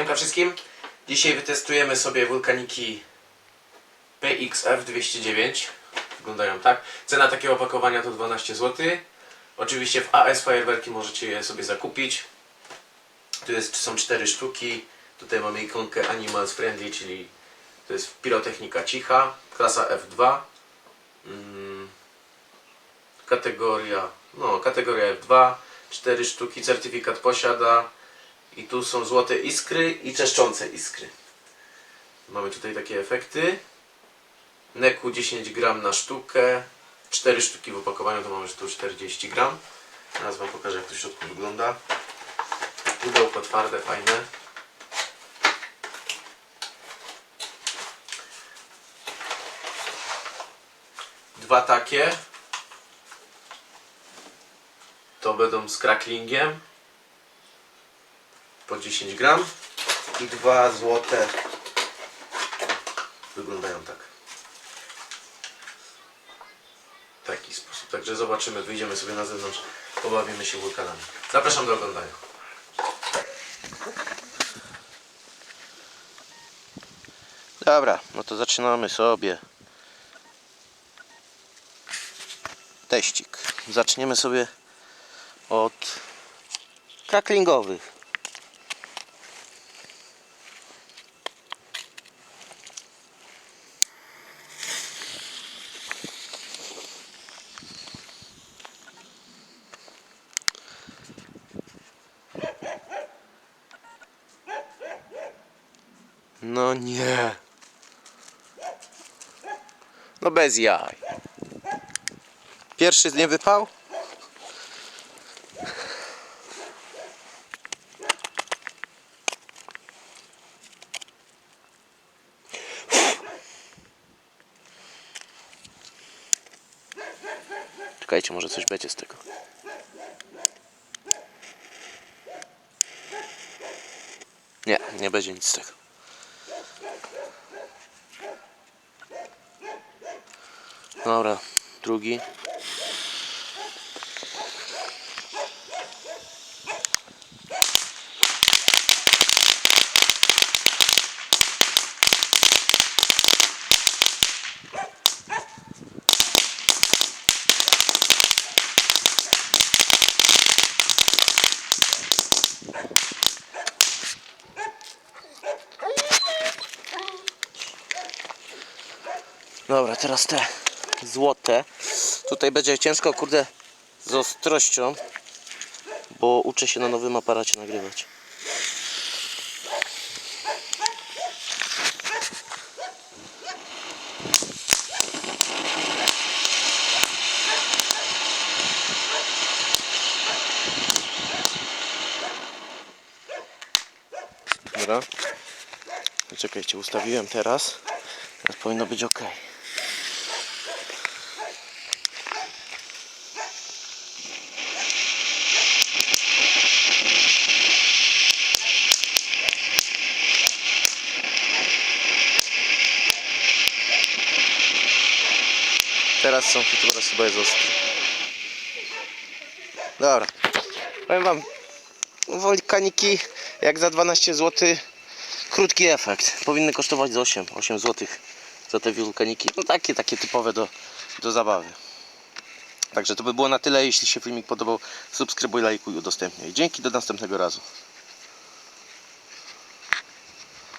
Siemka wszystkim. Dzisiaj wytestujemy sobie wulkaniki PXF 209. Wyglądają tak. Cena takiego opakowania to 12 zł. Oczywiście w AS Fajerwerki możecie je sobie zakupić. Tu jest, są cztery sztuki. Tutaj mamy ikonkę Animals Friendly, czyli to jest pirotechnika cicha. Klasa F2. Mm, kategoria, no kategoria F2. Cztery sztuki, certyfikat posiada. I tu są złote iskry i czeszczące iskry. Mamy tutaj takie efekty. Neku 10 gram na sztukę. 4 sztuki w opakowaniu, to mamy tu 40 gram. Teraz Wam pokażę jak to w środku wygląda. Pudełko twarde, fajne. Dwa takie. To będą z cracklingiem po 10 gram i dwa złote wyglądają tak w taki sposób także zobaczymy, wyjdziemy sobie na zewnątrz pobawimy się wulkanami zapraszam do oglądania Dobra, no to zaczynamy sobie. Teścik. Zaczniemy sobie od kraklingowych. No nie. No bez jaj. Pierwszy nie wypał? Czekajcie, może coś będzie z tego. Nie, nie będzie nic z tego. Dobra, drugi. Dobra, teraz te złote. Tutaj będzie ciężko, kurde, z ostrością, bo uczę się na nowym aparacie nagrywać. Dobra. Czekajcie, ustawiłem teraz. Teraz powinno być ok. Teraz są teraz chyba jest ostry. Dobra. Powiem wam, wulkaniki jak za 12 zł krótki efekt. Powinny kosztować z 8, 8 zł za te wulkaniki. No takie, takie typowe do, do zabawy. Także to by było na tyle. Jeśli się filmik podobał, subskrybuj, lajkuj, udostępniaj. Dzięki, do następnego razu.